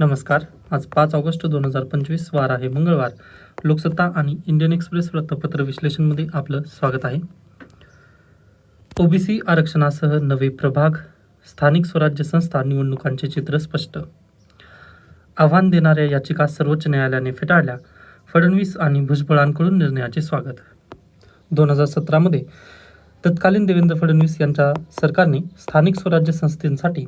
नमस्कार. आज पाच ऑगस्ट दोन हजार पंचवीस वार आहे मंगळवार. लोकसत्ता आणि इंडियन एक्सप्रेस वृत्तपत्र विश्लेषणमध्ये आपलं स्वागत आहे. ओबीसी आरक्षणासह नवे प्रभाग स्थानिक स्वराज्य संस्था निवडणुकांचे चित्र स्पष्ट. आव्हान देणाऱ्या याचिका सर्वोच्च न्यायालयाने फेटाळल्या. फडणवीस आणि भुजबळांकडून निर्णयाचे स्वागत. दोन हजार सतरामध्ये तत्कालीन देवेंद्र फडणवीस यांच्या सरकारने स्थानिक स्वराज्य संस्थेसाठी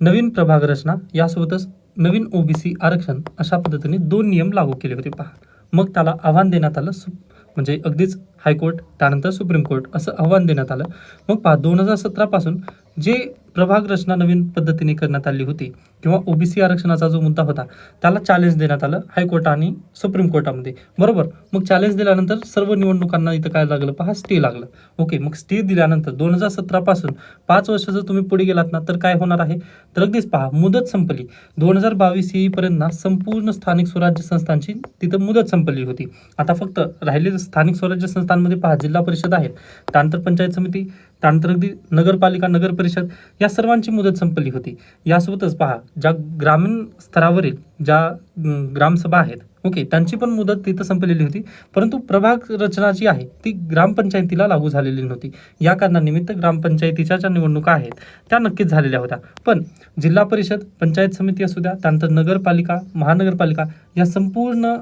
नवीन प्रभाग रचना यासोबतच नवीन ओबीसी आरक्षण अशा पद्धतीने दोन नियम लागू केले होते पहा. मग त्याला आव्हान देण्यात आलं सु म्हणजे अगदीच हायकोर्ट त्यानंतर सुप्रीम कोर्ट असं आव्हान देण्यात आलं. मग पहा दोन हजार सतरापासून जे प्रभाग रचना नवीन पद्धतीने करण्यात आली होती किंवा ओबीसी आरक्षणाचा जो मुद्दा होता त्याला चॅलेंज देण्यात आलं हायकोर्ट आणि सुप्रीम कोर्टामध्ये. बरोबर? मग चॅलेंज दिल्यानंतर सर्व निवडणुकांना इथं काय लागलं पहा? स्टे लागलं. ओके मग स्टे दिल्यानंतर दोन हजार सतरापासून पाच वर्ष जर तुम्ही पुढे गेलात ना तर काय होणार आहे? तर अगदीच पहा मुदत संपली. दोन हजार बावीस येईपर्यंत ना संपूर्ण स्थानिक स्वराज्य संस्थांची तिथं मुदत संपली होती. आता फक्त राहिले स्थानिक स्वराज्य संस्थांमध्ये पहा जिल्हा परिषद आहेत. त्यानंतर पंचायत समिती त्यानंतर अगदी नगरपालिका नगर परिषद या सर्वांची मुदत संपली होती. यासोबतच पहा ज्या ग्रामीण स्तरावरील ज्या ग्रामसभा आहेत ओके त्यांची पण मुदत तिथं संपलेली होती. परंतु प्रभाग रचना जी आहे ती ग्रामपंचायतीला लागू झालेली नव्हती. या कारणानिमित्त ग्रामपंचायतीच्या ज्या निवडणुका आहेत त्या नक्कीच झालेल्या होत्या. पण जिल्हा परिषद पंचायत समिती असू द्या त्यानंतर नगरपालिका महानगरपालिका या संपूर्ण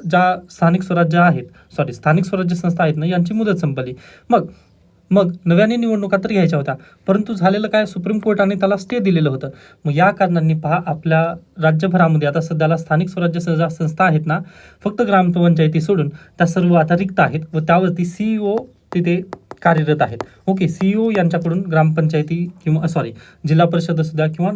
ज्या स्थानिक स्वराज्य आहेत सॉरी स्थानिक स्वराज्य संस्था आहेत ना यांची मुदत संपली. मग मग नव्याने निवडणुका तर घ्यायच्या होत्या. परंतु झालेलं काय? सुप्रीम कोर्टाने त्याला स्टे दिलेलं होतं. मग या कारणांनी पहा आपल्या राज्यभरामध्ये आता सध्याला स्थानिक स्वराज्य संस्था संस्था आहेत ना फक्त ग्रामपंचायती सोडून त्या सर्व आता रिक्त आहेत व त्यावरती सीईओ तिथे कार्यरत आहेत. ओके सीईओ यांच्याकडून ग्रामपंचायती किंवा सॉरी जिल्हा परिषद असू द्या किंवा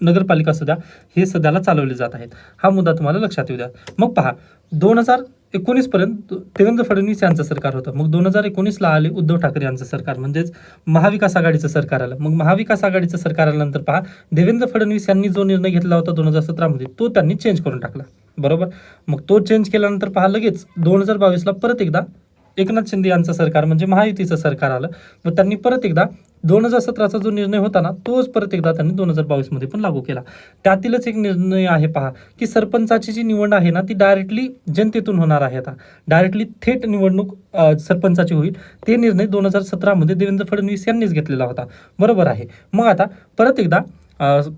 नगरपालिका सुद्धा हे सध्याला चालवले जात आहेत. हा मुद्दा तुम्हाला लक्षात येऊ द्या. मग पहा दोन हजार एकोणीसपर्यंत देवेंद्र फडणवीस यांचं सरकार होतं. मग दोन हजार एकोणीसला आले उद्धव ठाकरे यांचं सरकार म्हणजेच महाविकास आघाडीचं सरकार आलं. मग महाविकास आघाडीचं सरकार आल्यानंतर पहा देवेंद्र फडणवीस यांनी जो निर्णय घेतला होता दोन हजार सतरामध्ये तो त्यांनी चेंज करून टाकला. बरोबर? मग तो चेंज केल्यानंतर पहा लगेच दोन हजार बावीसला परत एकदा एकनाथ शिंदे यांचं सरकार म्हणजे महायुतीचं सरकार आलं. व त्यांनी परत एकदा दोन हजार सतराचा जो निर्णय होता ना तोच परत एकदा त्यांनी दोन हजार बावीसमध्ये पण लागू केला. त्यातीलच एक निर्णय आहे पहा की सरपंचाची जी निवड आहे ना ती डायरेक्टली जनतेतून होणार आहे आता. डायरेक्टली थेट निवडणूक सरपंचाची होईल. ते निर्णय दोन हजार सतरामध्ये देवेंद्र फडणवीस यांनीच घेतलेला होता. बरोबर आहे. मग आता परत एकदा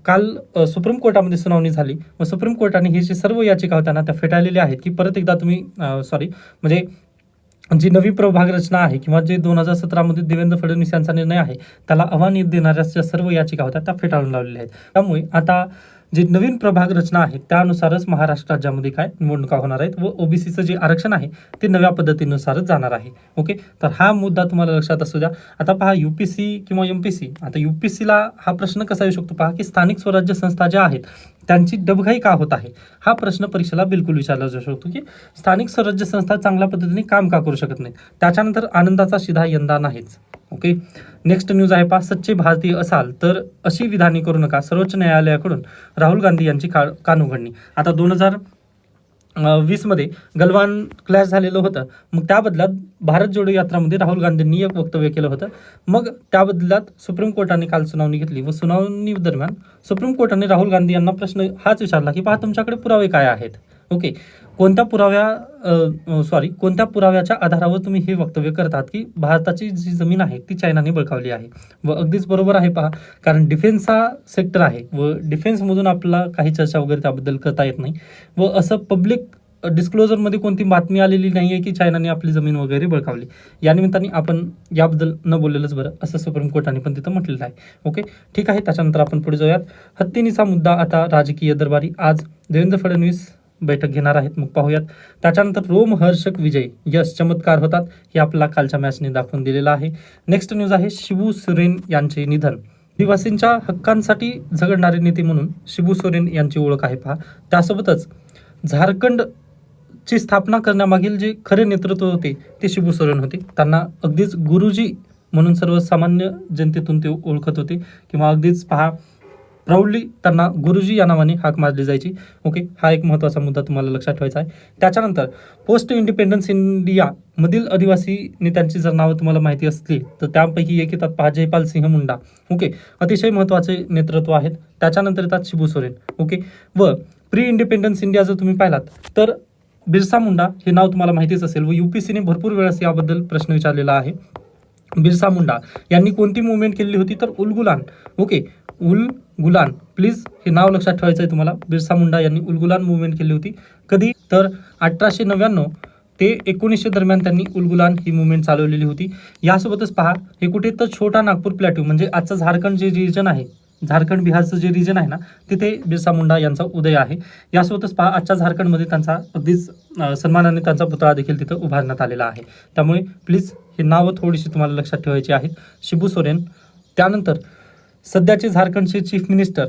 काल सुप्रीम कोर्टामध्ये सुनावणी झाली. व सुप्रीम कोर्टाने ही जी सर्व याचिका होत्या ना त्या फेटाळलेल्या आहेत की परत एकदा तुम्ही सॉरी म्हणजे जी नवी प्रभाग रचना आहे किंवा जे दोन हजार सतरामध्ये देवेंद्र फडणवीस यांचा निर्णय आहे त्याला आव्हान देणाऱ्या ज्या सर्व याचिका होत्या त्या फेटाळून लावलेल्या आहेत. त्यामुळे आता जी नवीन प्रभाग रचना आहे त्यानुसारच महाराष्ट्र राज्यामध्ये काय निवडणुका होणार आहेत व ओबीसीचं जे आरक्षण आहे ते नव्या पद्धतीनुसारच जाणार आहे. ओके? तर हा मुद्दा तुम्हाला लक्षात असू द्या. आता पहा यू पी सी किंवा एम पी सी आता यू पी सीला हा प्रश्न कसा येऊ शकतो? पहा की स्थानिक स्वराज्य संस्था ज्या आहेत त्यांची डबघाई का होत आहे? हा प्रश्न परीक्षेला बिलकुल विचारला जाऊ शकतो की स्थानिक स्वराज्य संस्था चांगल्या पद्धतीने काम का करू शकत नाही त्याच्यानंतर आनंदाचा शिधा यंदा नाहीच. ओके नेक्स्ट न्यूज आहे पा सच्चे भारतीय असाल तर अशी विधाने करू नका सर्वोच्च न्यायालयाकडून राहुल गांधी यांची का कानउघडणी. आता दोन हजार वीसमध्ये गलवान क्लॅश झालेलं होतं. मग त्या बदल्यात भारत जोडो यात्रामध्ये राहुल गांधींनी एक वक्तव्य केलं होतं. मग त्या बदल्यात सुप्रीम कोर्टाने काल सुनावणी घेतली व सुनावणी दरम्यान सुप्रीम कोर्टाने राहुल गांधी यांना प्रश्न हाच विचारला की पहा तुमच्याकडे पुरावे काय आहेत? ओके. कोणत्या पुराव्या सॉरी कोणत्या पुराव्याच्या आधारावर तुम्ही हे वक्तव्य करतात की भारताची जी जमीन आहे ती चायनाने बळकावली आहे? व अगदीच बरोबर आहे पहा कारण डिफेन्स हा सेक्टर आहे व डिफेन्समधून आपला काही चर्चा वगैरे त्याबद्दल करता येत नाही. व असं पब्लिक डिस्क्लोजरमध्ये कोणती बातमी आलेली नाही आहे की चायनाने आपली जमीन वगैरे बळकावली. या निमित्ताने आपण याबद्दल न बोललेलंच बरं असं सुप्रीम कोर्टाने पण तिथं म्हटलेलं आहे. ओके? ठीक आहे त्याच्यानंतर आपण पुढे जाऊयात. हत्तीनीचा मुद्दा आता राजकीय दरबारी. आज देवेंद्र फडणवीस बैठक घेणार आहेत. मग पाहूयात. त्याच्यानंतर रोमहर्षक विजय यश चमत्कार होतात हे आपला कालच्या मॅचने दाखवून दिलेला आहे. नेक्स्ट न्यूज आहे शिबू सोरेन यांचे निधन. आदिवासींच्या हक्कांसाठी झगडणारे नेते म्हणून शिबू सोरेन यांची ओळख आहे पहा. त्यासोबतच झारखंड ची स्थापना करण्यामागील जे खरे नेतृत्व होते ते शिबू सोरेन होते. त्यांना अगदीच गुरुजी म्हणून सर्वसामान्य जनतेतून ते ओळखत होते. किंवा अगदीच पहा प्राऊडली त्यांना गुरुजी या नावाने हाक मारली जायची. ओके हा एक महत्त्वाचा मुद्दा तुम्हाला लक्षात ठेवायचा आहे. त्याच्यानंतर पोस्ट इंडिपेंडन्स इंडिया मधील आदिवासी नेत्यांची जर नावं तुम्हाला माहिती असली तर त्यापैकी एक येतात पहा जयपाल सिंह मुंडा. ओके अतिशय महत्त्वाचे नेतृत्व आहेत. त्याच्यानंतर येतात शिबू सोरेन. ओके व प्री इंडिपेंडन्स इंडिया जर तुम्ही पाहिलात तर बिरसा मुंडा हे नाव तुम्हाला माहितीच असेल. व यू पी सीने भरपूर वेळेस याबद्दल प्रश्न विचारलेला आहे. बिरसा मुंडा यांनी कोणती मुवमेंट केलेली होती? तर Ulgulan. Okay Ulgulan please हे नाव लक्षात ठेवायचं आहे तुम्हाला. बिरसा मुंडा यांनी उलगुलान मुवमेंट केली होती. कधी? तर अठराशे नव्याण्णव ते एकोणीसशे दरम्यान त्यांनी उलगुलान ही मुवमेंट चालवलेली होती. यासोबतच पहा हे कुठे? तर छोटा नागपूर प्लॅट्यू म्हणजे आजचं झारखंड जे रिजन आहे झारखंड बिहारचं जे रिजन आहे ना तिथे बिरसा मुंडा यांचा उदय आहे. यासोबतच पहा आजच्या झारखंडमध्ये त्यांचा अगदीच सन्मानाने त्यांचा पुतळा देखील तिथं उभारण्यात आलेला आहे. त्यामुळे प्लीज हे नावं थोडीशी तुम्हाला लक्षात ठेवायची आहेत. शिबू सोरेन. त्यानंतर सध्याचे झारखंडचे चीफ मिनिस्टर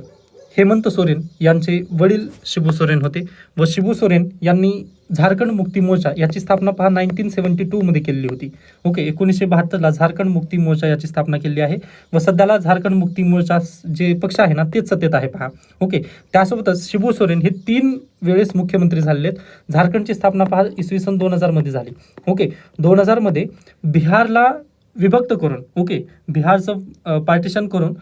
हेमंत सोरेन यांचे वडील शिबू सोरेन होते व शिबू सोरेन यांनी झारखंड मुक्ती मोर्चा याची स्थापना पहा नाईन्टीन सेवन्टी टूमध्ये केलेली होती. ओके एकोणीसशे बहात्तरला झारखंड मुक्ती मोर्चा याची स्थापना केली आहे व सध्याला झारखंड मुक्ती मोर्चा जे पक्ष आहे ना तेच सत्तेत आहे पहा. ओके त्यासोबतच शिबू सोरेन हे तीन वेळेस मुख्यमंत्री झालेले आहेत. झारखंडची स्थापना पहा इसवी सन दोन हजारमध्ये झाली. ओके दोन हजारमध्ये बिहारला विभक्त करून ओके बिहारचं पार्टिशन करून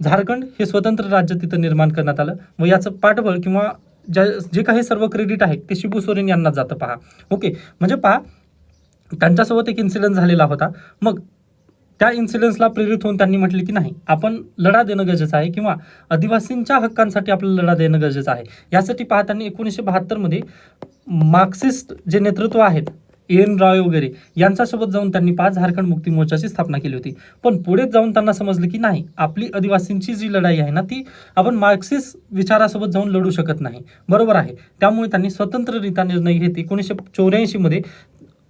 झारखंड हे स्वतंत्र राज्य तिथं निर्माण करण्यात आलं. व याचं पाठबळ किंवा ज्या जे काही सर्व क्रेडिट आहे ते शिबू सोरेन यांना जातं पहा. ओके म्हणजे पहा त्यांच्यासोबत एक इन्सिडेंट झालेला होता. मग त्या इन्सिडेंट्सला प्रेरित होऊन त्यांनी म्हटले की नाही आपण लढा देणं गरजेचं आहे किंवा आदिवासींच्या हक्कांसाठी आपल्याला लढा देणं गरजेचं आहे. यासाठी पहा त्यांनी एकोणीसशे बहात्तरमध्ये मार्क्सिस्ट जे नेतृत्व आहेत एन रॉय वगैरे यांच्यासोबत जाऊन त्यांनी पाच झारखंड मुक्ती मोर्चाची स्थापना केली होती. पण पुढे जाऊन त्यांना समजलं की नाही आपली आदिवासींची जी लढाई आहे ना ती आपण मार्क्सिस्ट विचारासोबत जाऊन लढू शकत नाही. बरोबर आहे. त्यामुळे त्यांनी स्वतंत्ररित्या निर्णय घेत एकोणीसशे चौऱ्याऐंशीमध्ये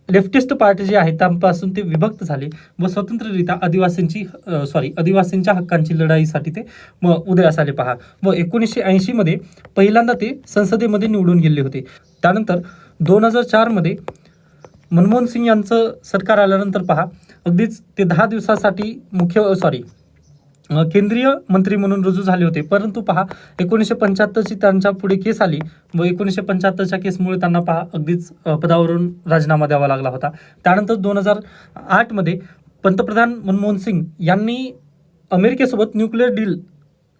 लेफ्टिस्ट पार्टी जी आहे त्यापासून ते विभक्त झाले व स्वतंत्ररित्या आदिवासींची सॉरी आदिवासींच्या हक्कांची लढाईसाठी ते म उदयास आले पहा. व एकोणीसशे ऐंशीमध्ये पहिल्यांदा ते संसदेमध्ये निवडून गेले होते. त्यानंतर दोन हजार चारमध्ये मनमोहन सिंग यांचं सरकार आल्यानंतर पहा अगदीच ते दहा दिवसासाठी मुख्य सॉरी केंद्रीय मंत्री म्हणून रुजू झाले होते. परंतु पहा एकोणीसशे पंच्याहत्तरची त्यांच्या पुढे केस आली व एकोणीसशे पंच्याहत्तरच्या केसमुळे त्यांना पहा अगदीच पदावरून राजीनामा द्यावा लागला होता. त्यानंतर दोन हजार आठमध्ये पंतप्रधान मनमोहन सिंग यांनी अमेरिकेसोबत न्यूक्लिअर डील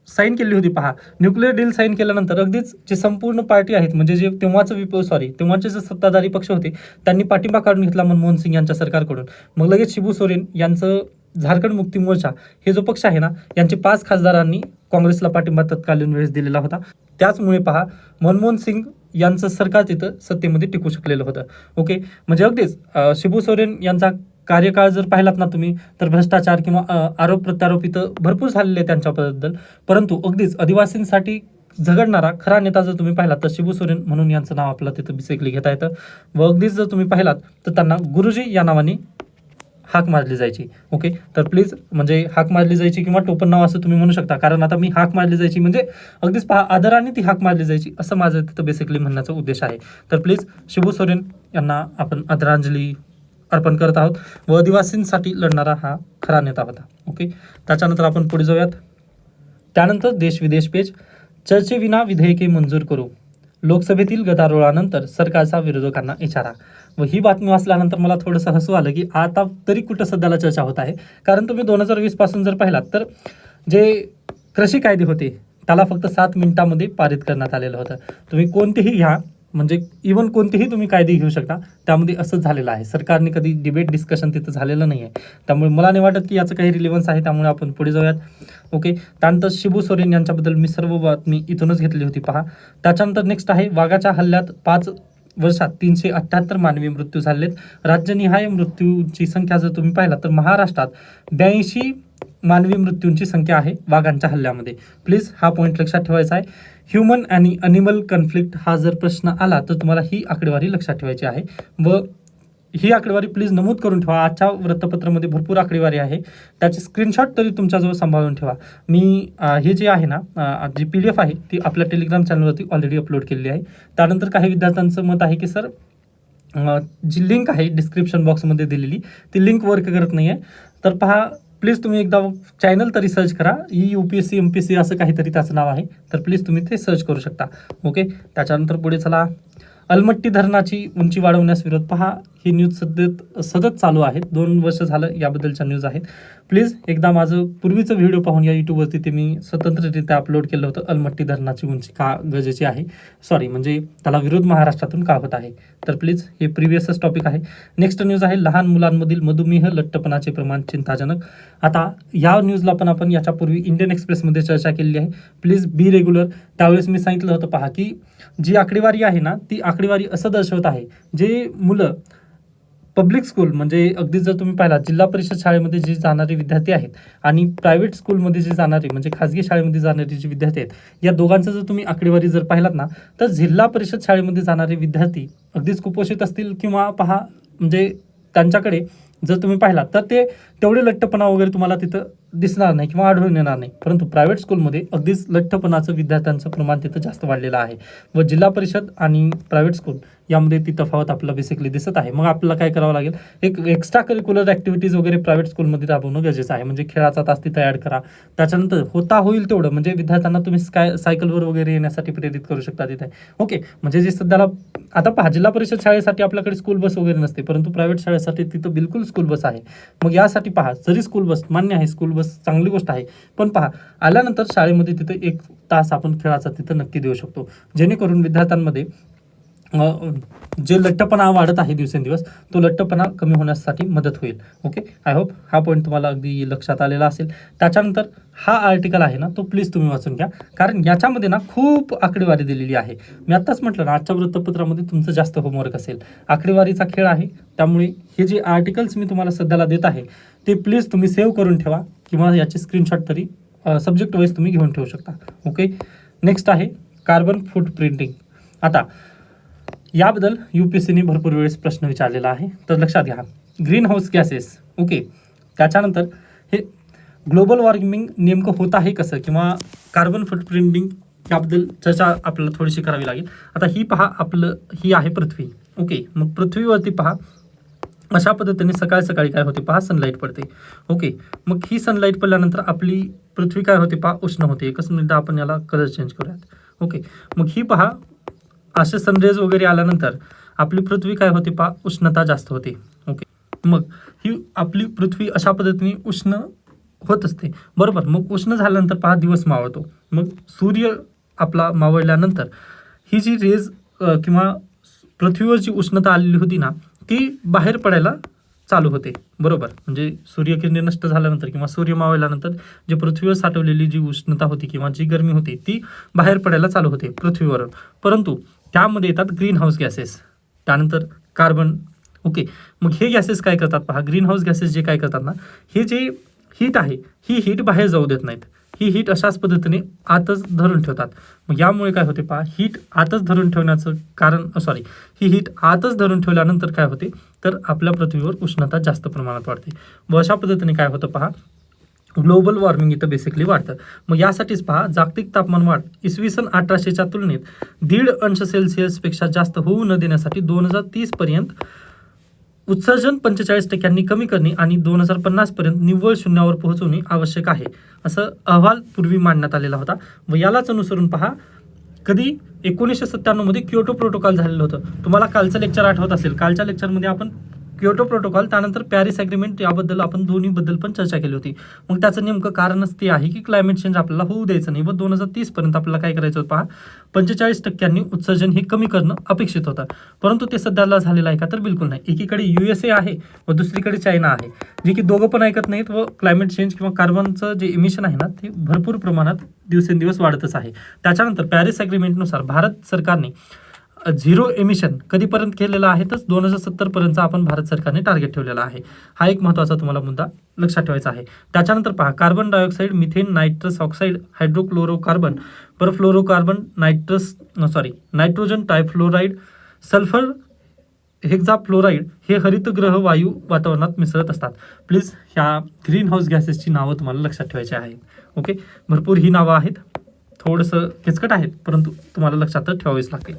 साईन केली होती पहा. न्यूक्लिअर डील साईन केल्यानंतर अगदीच जे संपूर्ण पार्टी आहेत म्हणजे जे तेव्हाचं विप सॉरी तेव्हाचे जे सत्ताधारी पक्ष होते त्यांनी पाठिंबा काढून घेतला मनमोहन सिंग यांच्या सरकारकडून. मग लगेच शिबू सोरेन यांचं झारखंड मुक्ती मोर्चा हे जो पक्ष आहे ना यांचे पाच खासदारांनी काँग्रेसला पाठिंबा तत्कालीन वेळेस दिलेला होता. त्याचमुळे पहा मनमोहन सिंग यांचं सरकार तिथं सत्तेमध्ये टिकू शकलेलं होतं. ओके म्हणजे अगदीच शिबू सोरेन यांचा कार्यकाळ जर पाहिलात ना तुम्ही तर भ्रष्टाचार किंवा आरोप प्रत्यारोप इथं भरपूर झालेले त्यांच्याबद्दल. परंतु अगदीच आदिवासींसाठी झगडणारा खरा नेता जर तुम्ही पाहिलात तर शिबू सोरेन म्हणून यांचं नाव आपलं तिथं बेसिकली घेता येतं. व अगदीच जर तुम्ही पाहिलात तर त्यांना गुरुजी या नावाने हाक मारली जायची. ओके? तर प्लीज म्हणजे हाक मारली जायची किंवा टोपण नाव असं तुम्ही म्हणू शकता. कारण आता मी हाक मारली जायची म्हणजे अगदीच पहा आदराने ती हाक मारली जायची असं माझं तिथं बेसिकली म्हणण्याचा उद्देश आहे. तर प्लीज शिबू सोरेन यांना आपण आदरांजली अर्पण करत आहोत. व आदिवासींसाठी लढणारा हा खरा नेता होता. ओके त्याच्यानंतर आपण पुढे जाऊयात. त्यानंतर देश विदेश पेज चर्चेविना विधेयके मंजूर करू. लोकसभेतील गदारोळानंतर सरकारचा विरोधकांना इशारा. व ही बातमी वाचल्यानंतर मला थोडंसं हसू आलं की आता तरी कुठं सध्याला चर्चा होत आहे? कारण तुम्ही दोन हजार वीसपासून जर पाहिलात तर जे कृषी कायदे होते त्याला फक्त सात मिनिटामध्ये पारित करण्यात आलेलं होतं. तुम्ही कोणतेही घ्या. म्हणजे इवन कोणतेही तुम्ही कायदे घेऊ शकता. त्यामध्ये असंच झालेलं आहे. सरकारने कधी डिबेट डिस्कशन तिथं झालेलं नाही आहे त्यामुळे मला नाही वाटत की याचं काही रिलेव्हन्स आहे. त्यामुळे आपण पुढे जाऊयात. ओके त्यानंतर शिबू सोरेन यांच्याबद्दल मी सर्व बातमी इथूनच घेतली होती. पहा. त्याच्यानंतर नेक्स्ट आहे वाघाच्या हल्ल्यात पाच वर्षात तीनशे अठ्ठ्याहत्तर मानवी मृत्यू झालेत. राज्यनिहाय मृत्यूची संख्या जर तुम्ही पाहिला तर महाराष्ट्रात ब्याऐंशी मानवी मृत्यूंची संख्या आहे वाघांच्या हल्ल्यामध्ये. प्लीज हा पॉईंट लक्षात ठेवायचा आहे. ह्युमन आणि अनिमल कन्फ्लिक्ट हा जर प्रश्न आला तर तुम्हाला ही आकडेवारी लक्षात ठेवायची आहे. व ही आकडेवारी प्लीज नमूद करून ठेवा. आजच्या वृत्तपत्रामध्ये भरपूर आकडेवारी आहे. त्याची स्क्रीनशॉट तरी तुमच्याजवळ सांभाळून ठेवा. मी हे जे आहे ना जी पी डी एफ आहे ती आपल्या टेलिग्राम चॅनलवरती ऑलरेडी अपलोड केलेली आहे. त्यानंतर काही विद्यार्थ्यांचं मत आहे की सर जी लिंक आहे डिस्क्रिप्शन बॉक्समध्ये दिलेली ती लिंक वर्क करत नाही आहे तर पहा प्लीज तुम्ही एकदा चॅनल तरी सर्च करा. E U P S C M P C असं काहीतरी त्याचं नाव आहे. तर प्लीज तुम्ही ते सर्च करू शकता. ओके त्याच्यानंतर पुढे चला. अलमट्टी धरणाची उंची वाढवण्यास विरोध. पहा ही न्यूज सतत सतत चालू आहे. दोन वर्ष झालं याबद्दलच्या न्यूज आहेत. प्लीज एकदा माझं पूर्वीचं व्हिडिओ पाहून या यूट्यूबवरती ते मी स्वतंत्ररित्या अपलोड केलं होतं. अलमट्टी धरणाची उंची का गरजेची आहे? सॉरी म्हणजे त्याला विरोध महाराष्ट्रातून का होत आहे? तर प्लीज हे प्रिव्हियसच टॉपिक आहे. नेक्स्ट न्यूज आहे लहान मुलांमधील मधुमेह लठ्ठपणाचे प्रमाण चिंताजनक. आता या न्यूजला पण आपण याच्यापूर्वी इंडियन एक्सप्रेसमध्ये चर्चा केलेली आहे. प्लीज बी रेग्युलर त्यावेळेस मी सांगितलं होतं पहा की जी आकडेवारी आहे ना ती आकडेवारी असं दर्शवत आहे जे मुलं पब्लिक स्कूल म्हणजे अगदी जर तुम्ही पाहिला जिल्हा परिषद शाळेमध्ये जे जाणारे विद्यार्थी आहेत आणि प्रायव्हेट स्कूलमध्ये जे जाणारे म्हणजे खाजगी शाळेमध्ये जाणारे जे विद्यार्थी आहेत या दोघांचं जर तुम्ही आकडेवारी जर पाहिलात ना तर जिल्हा परिषद शाळेमध्ये जाणारे विद्यार्थी अगदीच कुपोषित असतील किंवा पहा म्हणजे त्यांच्याकडे जर तुम्ही पाहिलात तर ते तेवढे लठ्ठपणा वगैरे तुम्हाला तिथं दिसणार नाही किंवा आढळून येणार नाही. परंतु प्रायव्हेट स्कूलमध्ये अगदीच लठ्ठपणाचं विद्यार्थ्यांचं प्रमाण तिथं जास्त वाढलेलं आहे. व जिल्हा परिषद आणि प्रायव्हेट स्कूल यामध्ये ती तफावत आपल्याला बेसिकली दिसत आहे. मग आपल्याला काय करावं लागेल? एक एक्स्ट्रा करिक्युलर ॲक्टिव्हिटीज वगैरे प्रायव्हेट स्कूलमध्ये राबवणं गरजेचं आहे. म्हणजे खेळाचा तास तिथं ॲड करा. त्याच्यानंतर होता होईल तेवढं. म्हणजे विद्यार्थ्यांना तुम्ही स्काय सायकलवर वगैरे येण्यासाठी प्रेरित करू शकता तिथे. ओके म्हणजे जे सध्याला आता पहा जिल्हा परिषद शाळेसाठी आपल्याकडे स्कूल बस वगैरे नसते. परंतु प्रायव्हेट शाळेसाठी तिथं बिलकुल स्कूल बस आहे. मग यासाठी पहा जरी स्कूल बस मान्य आहे स्कूल बस चांगली गोष्ट आहे पण पहा आल्यानंतर शाळेमध्ये तिथं एक तास आपण खेळाचा तिथं नक्की देऊ शकतो. जेणेकरून विद्यार्थ्यांमध्ये जे लठ्ठपणा वाढत आहे दिवसेंदिवस तो लठ्ठपणा कमी होण्यासाठी मदत होईल. ओके आय होप हा पॉईंट तुम्हाला अगदी लक्षात आलेला असेल. त्याच्यानंतर हा आर्टिकल आहे ना तो प्लीज तुम्ही वाचून घ्या. कारण याच्यामध्ये ना खूप आकडेवारी दिलेली आहे. मी आत्ताच म्हटलं ना आजच्या वृत्तपत्रामध्ये तुमचं जास्त होमवर्क असेल. आकडेवारीचा खेळ आहे. त्यामुळे हे जे आर्टिकल्स मी तुम्हाला सध्याला देत आहे ते प्लीज तुम्ही सेव्ह करून ठेवा किंवा याची स्क्रीनशॉट तरी सब्जेक्ट वाईज तुम्ही घेऊन ठेवू शकता. ओके नेक्स्ट आहे कार्बन फूट प्रिंटिंग आता याबद्दल यू पी सीने भरपूर वेळेस प्रश्न विचारलेला आहे. तर लक्षात घ्या ग्रीन हाऊस गॅसेस ओके त्याच्यानंतर हे ग्लोबल वॉर्मिंग नेमकं होत आहे कसं? किंवा कार्बन फुटप्रिंटिंग याबद्दल चर्चा आपल्याला थोडीशी करावी लागेल. आता ही पहा आपलं ही आहे पृथ्वी. ओके मग पृथ्वीवरती पहा अशा पद्धतीने सकाळ सकाळी काय होते? पहा सनलाईट पडते. ओके मग ही सनलाईट पडल्यानंतर आपली पृथ्वी काय होते? पहा उष्ण होते. एकच मिनिट आपण याला कलर चेंज करूयात. ओके मग ही पहा असे सनरेज वगैरे आल्यानंतर आपली पृथ्वी काय होते? पहा उष्णता जास्त होते. ओके मग ही आपली पृथ्वी अशा पद्धतीने उष्ण होत असते. बरोबर. मग उष्ण झाल्यानंतर पहा दिवस मावळतो. मग सूर्य आपला मावळल्यानंतर ही जी रेज किंवा पृथ्वीवर जी उष्णता आलेली होती ना ती बाहेर पडायला चालू होते. बरोबर. म्हणजे सूर्यकिरणे नष्ट झाल्यानंतर किंवा सूर्य मावल्यानंतर जे पृथ्वीवर साठवलेली जी उष्णता होती किंवा जी गरमी होती ती बाहेर पडायला चालू होते पृथ्वीवर. परंतु त्यामध्ये येतात ग्रीन हाऊस गॅसेस त्यानंतर कार्बन ओके मग हे गॅसेस काय करतात पहा? ग्रीन हाऊस गॅसेस जे काय करतात ना हे जे हीट आहे ही हीट बाहेर जाऊ देत नाहीत. ही हीट अशाच पद्धतीने आतच धरून ठेवतात. मग यामुळे काय होते पहा हीट आतच धरून ठेवण्याचं कारण सॉरी ही हीट आतच धरून ठेवल्यानंतर काय होते? तर आपल्या पृथ्वीवर उष्णता जास्त प्रमाणात वाढते. व अशा पद्धतीने काय होतं पहा ग्लोबल वॉर्मिंग इथं बेसिकली वाढतं. मग यासाठीच पहा जागतिक तापमान वाढ इसवी सन अठराशेच्या तुलनेत दीड अंश सेल्सिअसपेक्षा जास्त होऊ न देण्यासाठी दोन हजार तीसपर्यंत उत्सर्जन पंचेचाळीस टक्क्यांनी कमी करणे आणि दोन हजार पन्नासपर्यंत निव्वळ शून्यावर पोहोचवणे आवश्यक आहे असं अहवाल पूर्वी मांडण्यात आलेला होता. व यालाच अनुसरून पहा कधी एकोणीसशे सत्त्याण्णवमध्ये क्योटो प्रोटोकॉल झालेलं होतं. तुम्हाला कालचं लेक्चर आठवत असेल. कालच्या लेक्चरमध्ये आपण क्योटो प्रोटोकॉल त्यानंतर पॅरिस ॲग्रीमेंट याबद्दल आपण दोन्हीबद्दल पण चर्चा केली होती. मग त्याचं नेमकं कारणच ते आहे की क्लायमेट चेंज आपल्याला होऊ द्यायचं नाही व दोन हजार तीसपर्यंत आपल्याला काय करायचं होतं पहा पंचेचाळीस टक्क्यांनी उत्सर्जन हे कमी करणं अपेक्षित होतं. परंतु ते सध्याला झालेलं आहे का तर बिलकुल नाही. एकीकडे यू एस ए आहे व दुसरीकडे चायना आहे जे की दोघं पण ऐकत नाहीत व क्लायमेट चेंज किंवा कार्बनचं जे इमिशन आहे ना ते भरपूर प्रमाणात दिवसेंदिवस वाढतच आहे. त्याच्यानंतर पॅरिस ॲग्रीमेंटनुसार भारत सरकारने झिरो एमिशन कधीपर्यंत केलेलं आहे तर दोन हजार सत्तरपर्यंतचा आपण भारत सरकारने टार्गेट ठेवलेला आहे. हा एक महत्त्वाचा तुम्हाला मुद्दा लक्षात ठेवायचा आहे. त्याच्यानंतर पहा carbon dioxide methane nitrous oxide hydrochlorocarbon perfluorocarbon nitrous sorry nitrogen trifluoride sulphur hexafluoride हे हरितग्रह वायू वातावरणात मिसळत असतात. प्लीज ह्या ग्रीन हाऊस गॅसेसची नावं तुम्हाला लक्षात ठेवायची आहेत. ओके भरपूर ही नावं आहेत. थोडंसं किचकट आहेत परंतु तुम्हाला लक्षात ठेवावीच लागतील.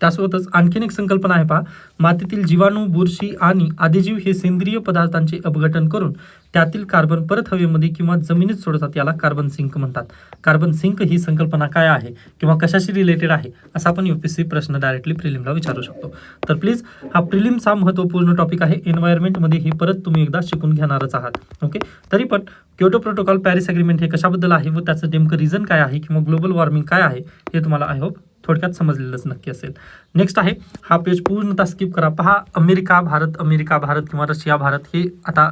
त्यासोबतच आणखीन एक संकल्पना आहे पहा. मातीतील जीवाणू बुरशी आणि आदिजीव हे सेंद्रिय पदार्थांचे अपघटन करून त्यातील कार्बन परत हवेमध्ये किंवा जमिनीत सोडतात याला कार्बन सिंक म्हणतात. कार्बन सिंक ही संकल्पना काय आहे किंवा कशाशी रिलेटेड आहे असा आपण युपीएससी प्रश्न डायरेक्टली प्रिलिमला विचारू शकतो. तर प्लीज हा प्रिलिमचा महत्त्वपूर्ण टॉपिक आहे. एन्व्हायरमेंटमध्ये ही परत तुम्ही एकदा शिकून घेणारच आहात. ओके तरी पण क्योटो प्रोटोकॉल पॅरिस अग्रीमेंट हे कशाबद्दल आहे व त्याचं नेमकं रिझन काय आहे किंवा ग्लोबल वॉर्मिंग काय आहे हे तुम्हाला आय होप थोडक्यात समजलेलंच नक्की असेल. नेक्स्ट आहे हा पेज पूर्णतः स्किप करा. पहा अमेरिका भारत अमेरिका भारत किंवा रशिया भारत हे आता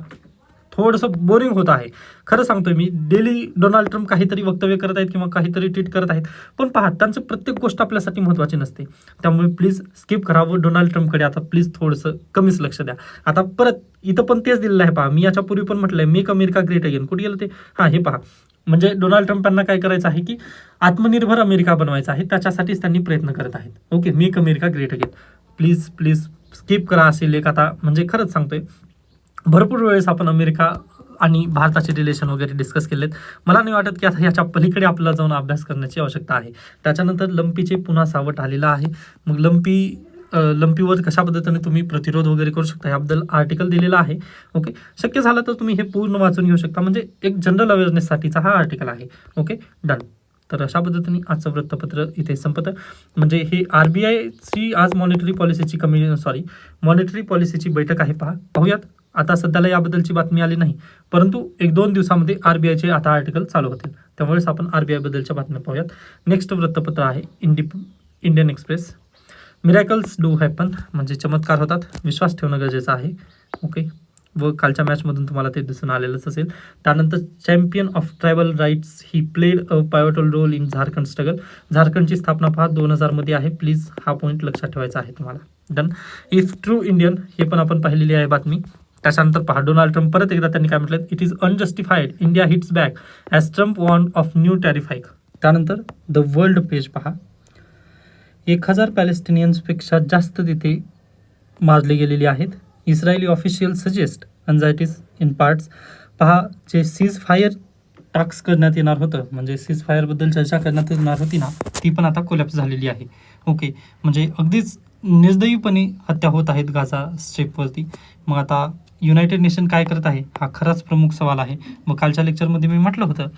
थोडंसं बोरिंग होत आहे. खरं सांगतोय मी डेली डोनाल्ड ट्रम्प काहीतरी वक्तव्य करत आहेत किंवा काहीतरी ट्विट करत आहेत पण पहा त्यांचं प्रत्येक गोष्ट आपल्यासाठी महत्त्वाची नसते. त्यामुळे प्लीज स्किप करावं डोनाल्ड ट्रम्पकडे आता प्लीज थोडंसं कमीच लक्ष द्या. आता परत इथं पण तेच दिलेलं आहे पहा मी याच्यापूर्वी पण म्हटलंय मेक अमेरिका ग्रेट अगेन कुठे गेलं ते? हां हे पहा. म्हणजे डोनाल्ड ट्रम्प यांना काय करायचं आहे की आत्मनिर्भर अमेरिका बनवायचा आहे त्याच्यासाठीच त्यांनी प्रयत्न करत आहेत. Okay make America great again please please skip करा असेल एक आता म्हणजे खरंच सांगतोय भरपूर वेळेस आपण अमेरिका आणि भारताचे रिलेशन वगैरे डिस्कस केलेत. मला नाही वाटत की आता ह्याच्या पलीकडे आपल्याला जाऊन अभ्यास करण्याची आवश्यकता आहे. त्याच्यानंतर लंपीचे पुन्हा सावट आलेलं आहे. मग लंपी लंपीवर कशा पद्धतीने तुम्ही प्रतिरोध वगैरे करू शकता याबद्दल आर्टिकल दिलेला आहे. ओके शक्य झालं तर तुम्ही हे पूर्ण वाचून घेऊ शकता. म्हणजे एक जनरल अवेअरनेससाठीचा हा आर्टिकल आहे. ओके डन तर अशा पद्धतीने आजचं वृत्तपत्र इथे संपतं. म्हणजे हे आर बी आयची आज मॉनिटरी पॉलिसीची कमी सॉरी मॉनिटरी पॉलिसीची बैठक आहे पहा. पाहूयात. आता सध्याला याबद्दलची बातमी आली नाही. परंतु एक दोन दिवसामध्ये आर बी आयचे आता आर्टिकल चालू होतील. त्यामुळेच आपण आर बी आयबद्दलच्या बातम्या पाहूयात. नेक्स्ट वृत्तपत्र आहे इंडि Indian Express miracles do happen म्हणजे चमत्कार होतात. विश्वास ठेवणं गरजेचं आहे. ओके व कालच्या मॅचमधून तुम्हाला ते दिसून आलेलंच असेल. त्यानंतर champion of tribal rights he played a pivotal role in Jharkhand struggle झारखंडची स्थापना पहा दोन हजारमध्ये आहे. प्लीज हा पॉईंट लक्षात ठेवायचा आहे तुम्हाला. डन इफ ट्रू इंडियन हे पण आपण पाहिलेली आहे बातमी. त्याच्यानंतर पहा डोनाल्ड ट्रम्प परत एकदा त्यांनी काय म्हटलं it is unjustified India hits back as Trump warn of new टॅरिफाईक त्यानंतर द वर्ल्ड पेज पहा. एक हजार पॅलेस्टिनियन्सपेक्षा जास्त तिथे माजले गेलेले आहेत. Israeli official suggest anxieties in parts पहा जे सीज फायर टाक्स करण्यात येणार होतं म्हणजे सीज फायरबद्दल चर्चा करण्यात येणार होती ना ती पण आता कोलॅप्स झालेली आहे. ओके म्हणजे अगदीच निर्दयीपणे हत्या होत आहेत गाझा स्ट्रेपवरती मग आता युनायटेड नेशन काय करत आहे? हा खराच प्रमुख सवाल आहे. मग कालच्या लेक्चरमध्ये मी म्हटलं होतं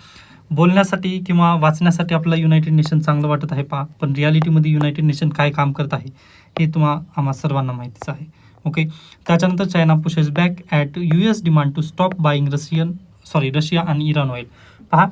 बोलण्यासाठी किंवा वाचण्यासाठी आपलं युनायटेड नेशन चांगलं वाटत आहे पहा पण रियालिटीमध्ये युनायटेड नेशन काय काम करत आहे हे तुम्हा आम्हा सर्वांना माहितीच आहे. ओके त्याच्यानंतर China pushes back at U S demand to stop buying Russian sorry Russia आणि इराण ऑइल पहा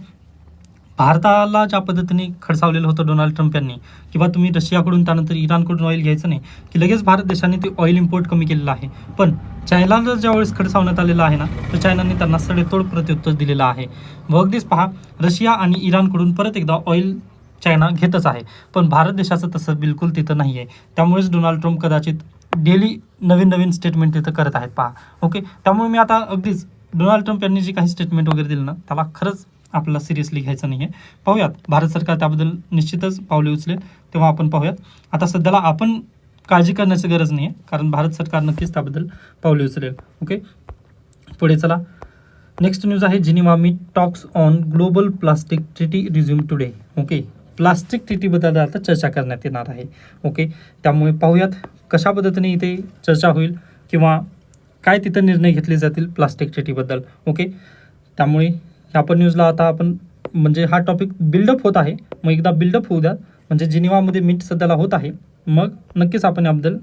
भारताला ज्या पद्धतीने खडसावलेलं होतं डोनाल्ड ट्रम्प यांनी किंवा तुम्ही रशियाकडून त्यानंतर इराणकडून ऑइल घ्यायचं नाही की लगेच भारत देशाने ते ऑइल इम्पोर्ट कमी केलेलं आहे. पण चायनाला ज्यावेळेस खडसावण्यात आलेलं आहे ना तर चायनाने त्यांना सडेतोड प्रत्युत्तर दिलेलं आहे. व अगदीच पहा रशिया आणि इराणकडून परत एकदा ऑइल चायना घेतच आहे. पण भारत देशाचं तसं बिलकुल तिथं नाही आहे त्यामुळेच डोनाल्ड ट्रम्प कदाचित डेली नवीन नवीन स्टेटमेंट तिथं करत आहेत पहा. ओके त्यामुळे मी आता अगदीच डोनाल्ड ट्रम्प यांनी जी काही स्टेटमेंट वगैरे दिलं ना त्याला खरंच आपल्याला सिरियसली घ्यायचं नाही आहे पाहूयात भारत सरकार त्याबद्दल निश्चितच पावले उचलेल तेव्हा आपण पाहूयात. आता सध्याला आपण काळजी करण्याची गरज नाही आहे कारण भारत सरकार नक्कीच त्याबद्दल पावले उचलेल. ओके पुढे चला. नेक्स्ट न्यूज आहे Geneva me talks on global plastic treaty resume today okay plastic ट्रिटीबद्दल आता चर्चा करण्यात येणार आहे. ओके त्यामुळे पाहूयात कशा पद्धतीने इथे चर्चा होईल किंवा काय तिथं निर्णय घेतले जातील प्लास्टिक ट्रिटीबद्दल ओके त्यामुळे ह्या न्यूजला आता आपण म्हणजे हा टॉपिक बिल्डअप होत आहे. मग एकदा बिल्डअप होऊ द्या म्हणजे जिनिवामध्ये मीट सध्याला होत आहे. मग नक्कीच आपण याबद्दल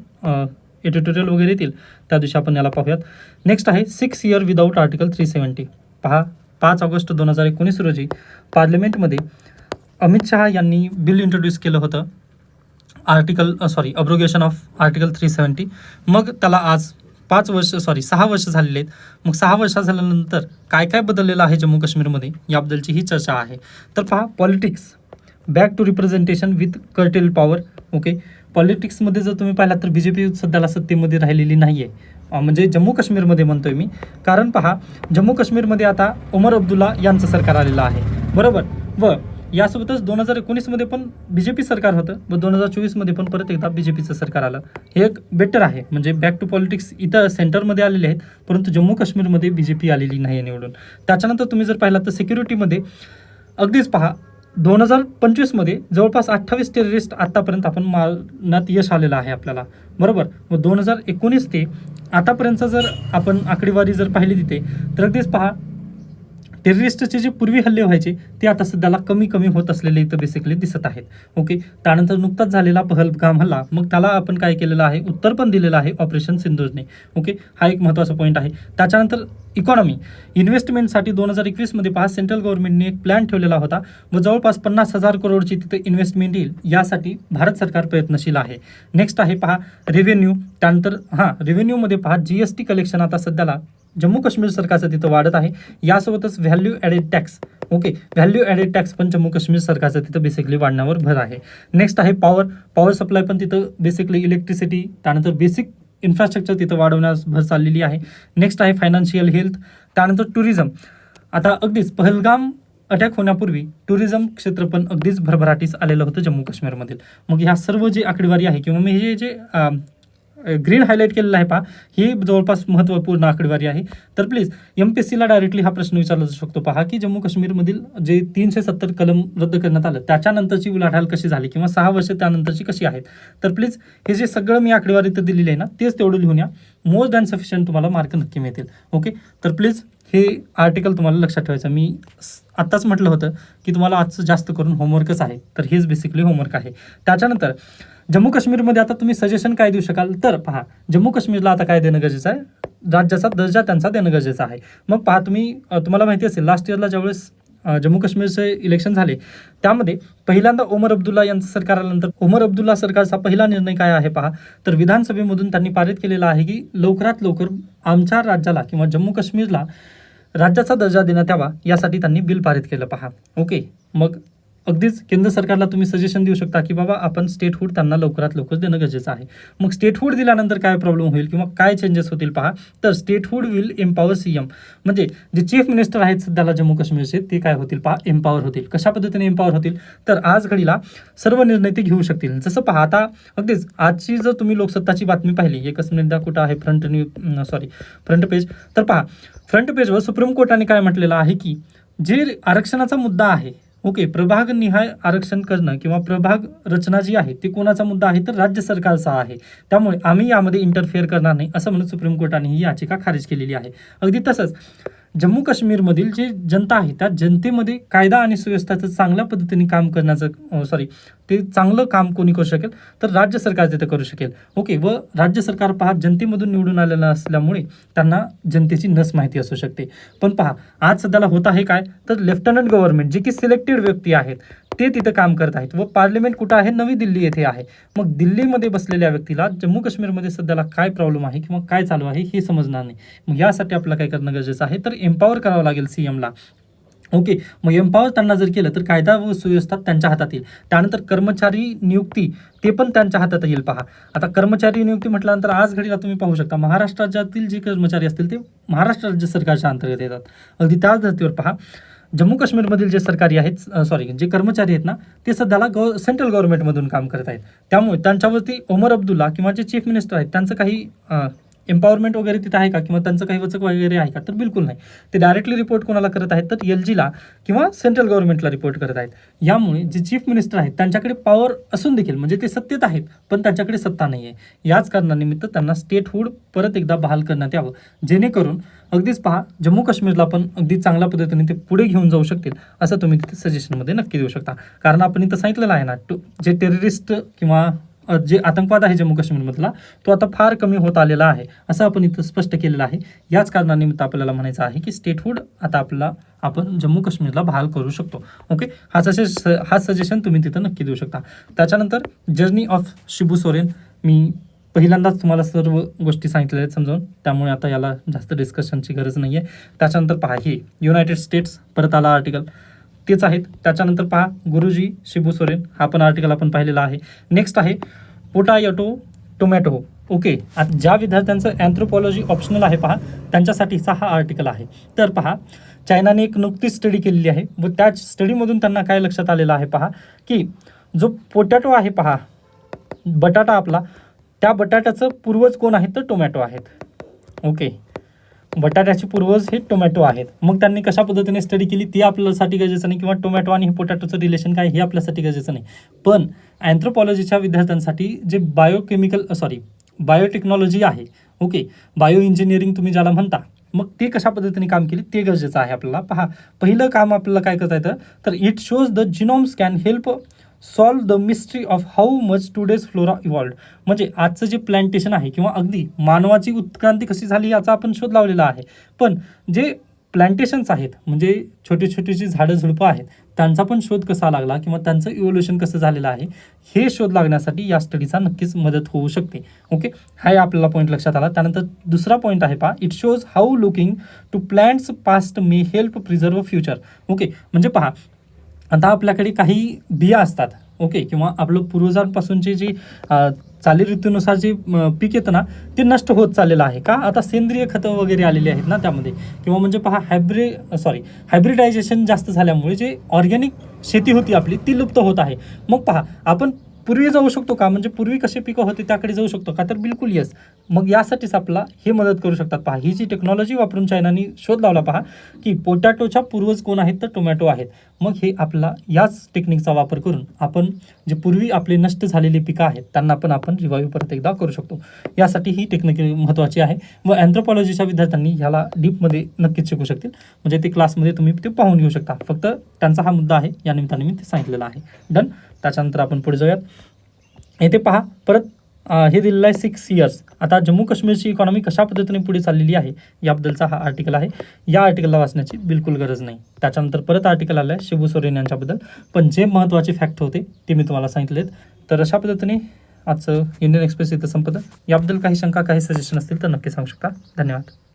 एडिटोरियल वगैरे येतील. त्या दिवशी आपण याला पाहूयात. नेक्स्ट आहे six year without article three seventy पहा पाच ऑगस्ट दोन हजार एकोणीस रोजी पार्लमेंटमध्ये अमित शहा यांनी बिल इंट्रोड्यूस केलं होतं. Article sorry abrogation of article three seventy मग त्याला आज पाच वर्ष सॉरी सहा वर्ष झालेले आहेत. मग सहा वर्ष झाल्यानंतर काय काय बदललेलं आहे जम्मू काश्मीरमध्ये? याबद्दलची ही चर्चा आहे. तर पहा politics back to representation with curtailed power okay पॉलिटिक्समध्ये जर तुम्ही पाहिलात तर बी जे पी सध्याला सत्तेमध्ये राहिलेली नाही आहे म्हणजे जम्मू काश्मीरमध्ये म्हणतोय मी. कारण पहा जम्मू काश्मीरमध्ये आता उमर अब्दुल्ला यांचं सरकार आलेलं आहे. बरोबर? व यासोबतच दोन हजार एकोणीसमध्ये पण बी जे पी सरकार होतं. व दोन हजार चोवीसमध्ये पण परत एकदा बी जे पीचं सरकार आलं. हे एक बेटर आहे. म्हणजे बॅक टू पॉलिटिक्स इथं सेंटरमध्ये आलेले आहेत परंतु जम्मू काश्मीरमध्ये बी जे पी आलेली नाही आहे निवडून. त्याच्यानंतर तुम्ही जर पाहिलात तर सिक्युरिटीमध्ये अगदीच पहा दोन हजार पंचवीसमध्ये जवळपास अठ्ठावीस टेररिस्ट आत्तापर्यंत आपण मारण्यात यश आलेलं आहे आपल्याला. बरोबर? व दोन हजार एकोणीस ते आतापर्यंतचा जर आपण आकडेवारी जर पाहिली तिथे तर अगदीच पहा टेररिस्टचे जे पूर्वी हल्ले व्हायचे ते आता सध्याला कमी कमी होत असलेले इथं बेसिकली दिसत आहेत. ओके त्यानंतर नुकताच झालेला पहलगाम हल्ला मग त्याला आपण काय केलेलं आहे? उत्तर पण दिलेलं आहे ऑपरेशन सिंधूजने ओके हा एक महत्त्वाचा पॉईंट आहे. त्याच्यानंतर इकॉनॉमी इन्व्हेस्टमेंटसाठी दोन हजार एकवीसमध्ये पहा सेंट्रल गव्हर्नमेंटने एक प्लॅन ठेवलेला होता. व जवळपास पन्नास हजार करोडची तिथे इन्व्हेस्टमेंट येईल यासाठी भारत सरकार प्रयत्नशील आहे. नेक्स्ट आहे पहा रेव्हेन्यू त्यानंतर हां रेव्हेन्यूमध्ये पहा जी एस टी कलेक्शन आता सध्याला जम्मू काश्मीर सरकारचं तिथं वाढत आहे. यासोबतच value added tax okay value added tax पण जम्मू काश्मीर सरकारचं तिथं बेसिकली वाढण्यावर भर आहे. नेक्स्ट आहे पॉवर पॉवर सप्लाय पण तिथं बेसिकली इलेक्ट्रिसिटी त्यानंतर बेसिक इन्फ्रास्ट्रक्चर तिथं वाढवण्यास भर चाललेली आहे. नेक्स्ट आहे फायनान्शियल हेल्थ त्यानंतर टुरिझम आता अगदीच पहलगाम अटॅक होण्यापूर्वी टुरिझम क्षेत्र पण अगदीच भरभराटीस आलेलं होतं जम्मू काश्मीरमधील. मग ह्या सर्व जे आकडेवारी आहे किंवा मी हे जे ग्रीन हायलाईट केलेलं आहे पहा. ही जवळपास महत्त्वपूर्ण आकडेवारी आहे. तर प्लीज एम पी एस सीला डायरेक्टली हा प्रश्न विचारला जाऊ शकतो. पहा की जम्मू काश्मीरमधील जे तीनशे सत्तर कलम रद्द करण्यात आलं त्याच्यानंतरची उलाढाल कशी झाली किंवा सहा वर्ष त्यानंतरची कशी आहेत? तर प्लीज हे जे सगळं मी आकडेवारी इथं दिलेली आहे ना तेच तेवढं लिहून या. मोर दॅन सफिशियंट तुम्हाला मार्क नक्की मिळतील. ओके तर प्लीज हे आर्टिकल तुम्हाला लक्षात ठेवायचं. मी आत्ताच म्हटलं होतं की तुम्हाला आजचं जास्त करून होमवर्कच आहे. तर हेच बेसिकली होमवर्क आहे. त्याच्यानंतर जम्मू काश्मीरमध्ये आता तुम्ही सजेशन काय देऊ शकाल? तर पहा जम्मू काश्मीरला आता काय देणं गरजेचं आहे? राज्याचा दर्जा त्यांचा देणं गरजेचं आहे. मग पहा तुम्ही तुम्हाला माहिती असेल लास्ट इयरला ज्यावेळेस जम्मू काश्मीरचे इलेक्शन झाले त्यामध्ये पहिल्यांदा ओमर अब्दुल्ला यांचं सरकार आल्यानंतर ओमर अब्दुल्ला सरकारचा पहिला निर्णय काय आहे पहा? तर विधानसभेमधून त्यांनी पारित केलेला आहे की लवकरात लवकर आमच्या राज्याला किंवा जम्मू काश्मीरला राज्याचा दर्जा देण्यात यावा यासाठी त्यांनी बिल पारित केलं पहा. ओके मग अगदीच केंद्र सरकारला तुम्ही सजेशन देऊ शकता की बाबा आपण स्टेटहूड त्यांना लवकरात लवकर देणं गरजेचं आहे. मग स्टेटहूड दिल्यानंतर काय प्रॉब्लेम होईल किंवा काय चेंजेस होतील पहा. तर स्टेटहूड विल एम्पॉवर सीएम म्हणजे जे चीफ मिनिस्टर आहेत सध्याला जम्मू काश्मीरचे ते काय होतील पहा एम्पॉवर होतील. कशा पद्धतीने एम्पॉवर होतील? तर आज घडीला सर्व निर्णय ते घेऊ शकतील. जसं पहा आता अगदीच आजची जर तुम्ही लोकसत्ताची बातमी पाहिली एकच निंदा कुठं आहे front new sorry front page तर पहा फ्रंट पेजवर सुप्रीम कोर्टाने काय म्हटलेलं आहे की जे आरक्षणाचा मुद्दा आहे ओके प्रभाग निहाय आरक्षण करणं किंवा प्रभाग रचना जी आहे ती कोणाचा मुद्दा आहे तर राज्य सरकारचा आहे. त्यामुळे आम्ही यामध्ये इंटरफेअर करणार नाही असं म्हणून सुप्रीम कोर्टाने ही याचिका खारिज केलेली आहे. अगदी तसंच जम्मू काश्मीरमधील जे जनता आहे त्या जनतेमध्ये कायदा आणि सुव्यवस्थेचं चांगल्या पद्धतीने काम करण्याचं सॉरी ते चांगलं काम कोणी करू शकेल तर राज्य सरकार तिथं करू शकेल. ओके व राज्य सरकार पहा जनतेमधून निवडून आलेलं असल्यामुळे त्यांना जनतेची नस माहिती असू शकते. पण पहा आज सध्याला होत आहे काय? तर लेफ्टनंट गव्हर्नमेंट जे की सिलेक्टेड व्यक्ती आहेत ते तिथं काम करत आहेत. व पार्लमेंट कुठं आहे? नवी दिल्ली येथे आहे. मग दिल्लीमध्ये बसलेल्या व्यक्तीला जम्मू काश्मीरमध्ये सध्याला काय प्रॉब्लेम आहे किंवा काय चालू आहे हे समजणार नाही. मग यासाठी आपल्याला काय करणं गरजेचं आहे? तर एम्पॉवर करावं लागेल सी एमला ओके मग एम्पावर त्यांना जर केलं तर कायदा व सुव्यवस्था त्यांच्या हातात येईल. त्यानंतर कर्मचारी नियुक्ती ते पण त्यांच्या हातात येईल पहा. आता कर्मचारी नियुक्ती म्हटल्यानंतर आज घडीला तुम्ही पाहू शकता महाराष्ट्र राज्यातील जे कर्मचारी असतील ते महाराष्ट्र राज्य सरकारच्या अंतर्गत येतात. अगदी त्याच धर्तीवर पहा. जम्मू काश्मीरमधील जे सरकारी आहेत सॉरी जे कर्मचारी आहेत ना ते सध्याला गव सेंट्रल गव्हर्नमेंटमधून काम करत आहेत. त्यामुळे त्यांच्यावरती ओमर अब्दुल्ला किंवा जे चीफ मिनिस्टर आहेत त्यांचं काही एम्पॉवरमेंट वगैरे तिथं आहे का? किंवा त्यांचं काही वचक वगैरे आहे का? तर बिलकुल नाही. ते डायरेक्टली रिपोर्ट कोणाला करत आहेत? तर एल जीला किंवा सेंट्रल गव्हर्नमेंटला रिपोर्ट करत आहेत. यामुळे जे चीफ मिनिस्टर आहेत त्यांच्याकडे पॉवर असून देखील म्हणजे ते सत्तेत आहेत पण त्यांच्याकडे सत्ता नाही आहे याच कारणानिमित्त त्यांना स्टेटहूड परत एकदा बहाल करण्यात यावं. जेणेकरून अगदीच पहा जम्मू काश्मीरला पण अगदी चांगल्या पद्धतीने ते पुढे घेऊन जाऊ शकतील असं तुम्ही तिथे सजेशनमध्ये नक्की देऊ शकता. कारण आपण इथं सांगितलेलं आहे ना टू जे टेररिस्ट किंवा जे आतंकवाद आहे जम्मू काश्मीरमधला तो आता फार कमी होत आलेला आहे असं आपण इथं स्पष्ट केलेलं आहे. याच कारणानिमित्त आपल्याला म्हणायचं आहे की स्टेटहूड आता आपला आपण जम्मू काश्मीरला बहाल करू शकतो. ओके हा सजेश हा सजेशन तुम्ही तिथं नक्की देऊ शकता. त्याच्यानंतर जर्नी ऑफ शिबू सोरेन मी पहिल्यांदाच तुम्हाला सर्व गोष्टी सांगितलेल्या आहेत समजावून. त्यामुळे आता याला जास्त डिस्कशनची गरज नाही आहे त्याच्यानंतर पहा हे युनायटेड स्टेट्स परत आला आर्टिकल तेच आहेत. त्याच्यानंतर पहा गुरुजी शिबू सोरेन हा पण आर्टिकल आपण पाहिलेला आहे. नेक्स्ट आहे पोटायटो टोमॅटो. ओके आता ज्या विद्यार्थ्यांचं अँथ्रोपॉलॉजी ऑप्शनल आहे पहा त्यांच्यासाठीचा हा आर्टिकल आहे. तर पहा चायनाने एक नुकतीच स्टडी केलेली आहे. व त्या स्टडीमधून त्यांना काय लक्षात आलेलं आहे पहा की जो पोटॅटो आहे पहा बटाटा आपला त्या बटाट्याचं पूर्वज कोण आहे तर टोमॅटो आहेत. ओके बटाट्याचे पूर्वज हे टोमॅटो आहेत. मग त्यांनी कशा पद्धतीने स्टडी केली? ती आपल्यासाठी गरजेचं नाही. किंवा टोमॅटो आणि पोटॅटोचं रिलेशन काय? हे आपल्यासाठी गरजेचं नाही. पण अँथ्रोपॉलॉजीच्या विद्यार्थ्यांसाठी जे बायोकेमिकल सॉरी बायोटेक्नॉलॉजी आहे ओके बायो इंजिनिअरिंग तुम्ही ज्याला म्हणता मग ते कशा पद्धतीने काम केले? ते गरजेचं आहे आपल्याला पहा. पहिलं काम आपल्याला काय करता येतं? तर it shows the genome scan help solve the mystery of how much today's flora evolved म्हणजे आजचं जे प्लांटेशन आहे किंवा अगदी मानवाची उत्क्रांती कशी झाली याचा आपण शोध लावलेला आहे. पण जे प्लांटेशन्स आहेत म्हणजे छोटे छोटे जी झाडं झुडपं आहेत त्यांचा पण शोध कसा लागला किंवा त्यांचं इव्होल्युशन कसं झालेलं आहे हे शोध लागण्यासाठी या स्टडीचा नक्कीच मदत होऊ शकते. ओके हा या आपल्याला पॉईंट लक्षात आला. त्यानंतर दुसरा पॉईंट आहे पहा. It shows how looking to plants past may help preserve future okay म्हणजे पहा आता आपल्याकडे काही बिया असतात ओके किंवा आपलं पूर्वजांपासूनची जी चालीरीतीनुसार चाली ऋतूनुसार जे पीक येतं ना ते नष्ट होत चाललेलं आहे का? आता सेंद्रिय खतं वगैरे आलेली आहेत ना त्यामध्ये. किंवा म्हणजे पहा हायब्रि सॉरी हायब्रिडायझेशन जास्त झाल्यामुळे जे ऑर्गॅनिक शेती होती आपली ती लुप्त होत आहे. मग पहा आपण पूर्वी जाऊ शकतो का? म्हणजे पूर्वी कसे पिकं होते त्याकडे जाऊ शकतो का? तर बिलकुल येस मग यासाठीच आपला हे मदत करू शकतात. पहा ही जी टेक्नॉलॉजी वापरून चायनाने शोध लावला पहा की पोटॅटोच्या पूर्वज कोण आहेत? तर टोमॅटो आहेत. मग हे आपला याच टेक्निकचा वापर करून आपण जे पूर्वी आपले नष्ट झालेली पिकं आहेत त्यांना पण आपण रिवाईव्ह परत एकदा करू शकतो. यासाठी ही टेक्निक महत्त्वाची आहे. व अँथ्रोपॉलॉजीच्या विद्यार्थ्यांनी ह्याला डीपमध्ये नक्कीच शिकू शकतील. म्हणजे ते क्लासमध्ये तुम्ही ते पाहून घेऊ शकता. फक्त त्यांचा हा मुद्दा आहे या निमित्ताने मी ते सांगितलेलं आहे. डन त्याच्यानंतर आपण पुढे जाऊयात. येथे पहा परत हे दिलेलं आहे सिक्स इयर्स आता जम्मू काश्मीरची इकॉनॉमी कशा पद्धतीने पुढे चाललेली आहे याबद्दलचा हा आर्टिकल आहे. या आर्टिकलला वाचण्याची बिलकुल गरज नाही. त्याच्यानंतर परत आर्टिकल आलं आहे शिबू सोरेन यांच्याबद्दल. पण जे महत्त्वाचे फॅक्ट होते ते मी तुम्हाला सांगितलेत. तर अशा पद्धतीने आजचं इंडियन एक्सप्रेस इथं संपतं. याबद्दल काही शंका काही सजेशन असतील तर नक्की सांगू शकता. धन्यवाद.